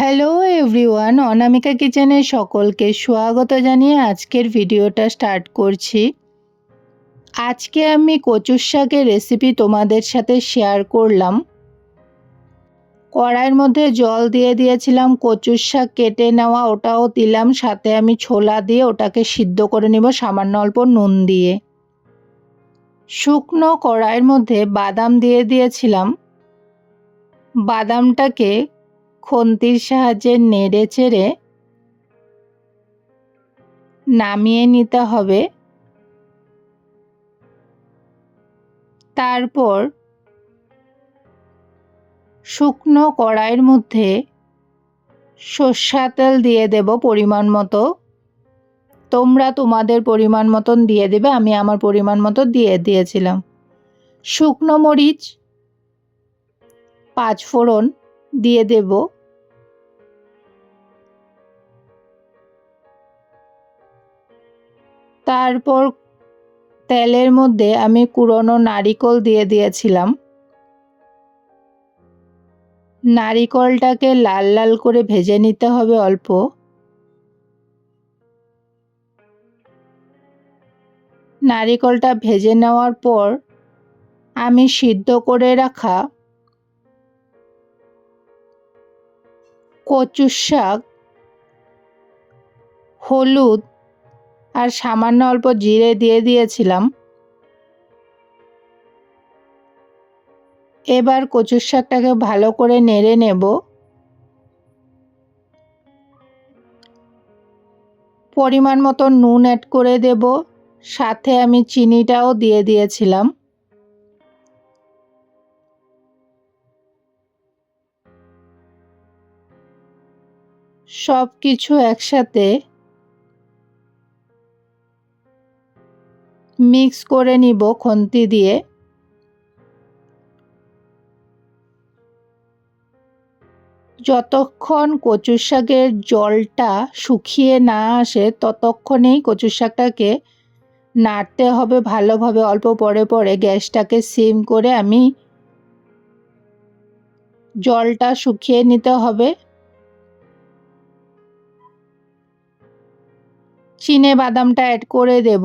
Hello everyone অনামিকা কিচেনে সকলকে স্বাগত জানিয়ে আজকের ভিডিওটা স্টার্ট করছি। আজকে আমি কচুর শাকের রেসিপি তোমাদের সাথে শেয়ার করলাম। কড়াইয়ের মধ্যে জল দিয়ে দিয়েছিলাম কচুর শাক কেটে নেওয়া, ওটাও দিলাম, সাথে আমি ছোলা দিয়ে ওটাকে সিদ্ধ করে নিব, সামান্য অল্প নুন দিয়ে। শুকনো কড়াইয়ের মধ্যে বাদাম দিয়ে দিয়েছিলাম। বাদামটাকে খন্তির সাহায্যে নেড়ে চেড়ে নামিয়ে নিতে হবে। তারপর শুকনো কড়াইয়ের মধ্যে সর্ষা তেল দিয়ে দেব পরিমাণ মতো। তোমরা তোমাদের পরিমাণ মতন দিয়ে দেবে, আমি আমার পরিমাণ মতো দিয়ে দিয়েছিলাম। শুকনো মরিচ, পাঁচ ফোড়ন দিয়ে দেব। তারপর তেলের মধ্যে আমি কুড়োনো নারিকল দিয়ে দিয়েছিলাম। নারিকলটাকে লাল লাল করে ভেজে নিতে হবে অল্প। নারিকলটা ভেজে নেওয়ার পর আমি সিদ্ধ করে রাখা কচুর শাক, হলুদ আর সামান্য অল্প জিরে দিয়ে দিয়েছিলাম। এবার কচুর শাকটাকে ভালো করে নেড়ে নেব। পরিমাণ মতো নুন অ্যাড করে দেব। সাথে আমি চিনিটাও দিয়ে দিয়েছিলাম। সব কিছু একসাথে মিক্স করে নিব খন্তি দিয়ে। যতক্ষণ কচুর শাকের জলটা শুকিয়ে না আসে, ততক্ষণেই কচুর শাকটাকে নাড়তে হবে ভালোভাবে। অল্প পরে পরে গ্যাসটাকে সিম করে আমি জলটা শুকিয়ে নিতে হবে। চিনে বাদামটা অ্যাড করে দেব।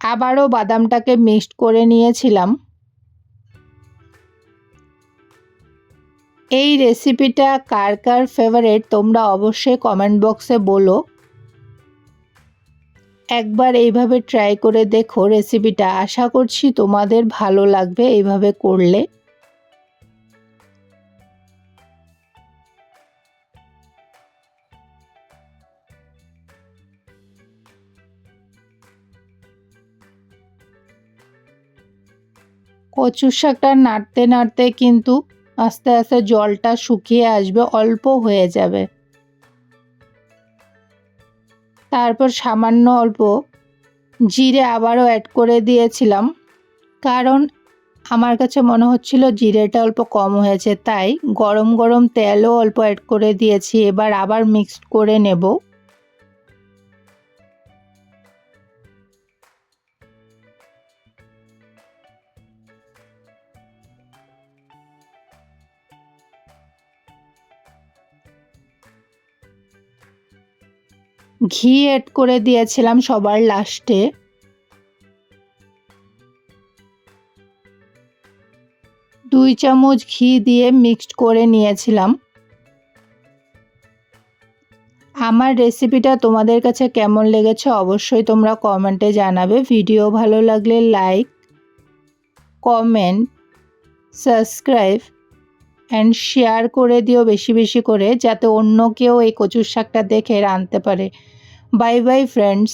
আবারও বাদামটাকে মিক্সড করে নিয়েছিলাম। এই রেসিপিটা কার কার ফেভারেট তোমরা অবশ্যই কমেন্ট বক্সে বলো। একবার এইভাবে ট্রাই করে দেখো রেসিপিটা আশা করছি তোমাদের ভালো লাগবে এইভাবে করলে। কচুর শাকটা নাড়তে নাড়তে কিন্তু আস্তে আস্তে জলটা শুকিয়ে আসবে, অল্প হয়ে যাবে। তারপর সামান্য অল্প জিরে আবারও অ্যাড করে দিয়েছিলাম, কারণ আমার কাছে মনে হচ্ছিল জিরেটা অল্প কম হয়েছে, তাই গরম গরম তেলও অল্প অ্যাড করে দিয়েছি, এবার আবার মিক্সড করে নেব। ঘি অ্যাড করে দিয়েছিলাম সবার লাস্টে দুই চামচ ঘি দিয়ে মিক্সড করে নিয়েছিলাম। আমার রেসিপিটা তোমাদের কাছে কেমন লেগেছে অবশ্যই তোমরা কমেন্টে জানাবে। ভিডিও ভালো লাগলে like comment subscribe and share করে দিও বেশি বেশি করে, যাতে অন্য কেউ এই কচুর শাকটা দেখে রাঁধতে পারে। Bye bye friends